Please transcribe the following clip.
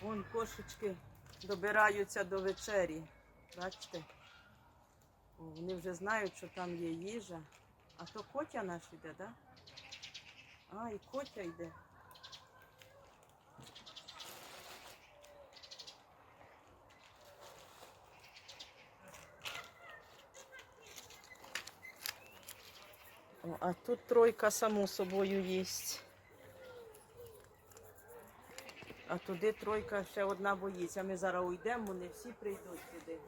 Вон кошечки добираються до вечері. Бачите? О, вони вже знають, що там є їжа. А то котя наш іде, так? Да? А, і котя йде. О, а тут тройка само собою їсть. А туди тройка ще одна боїться. Ми зараз уйдемо, вони всі прийдуть туди.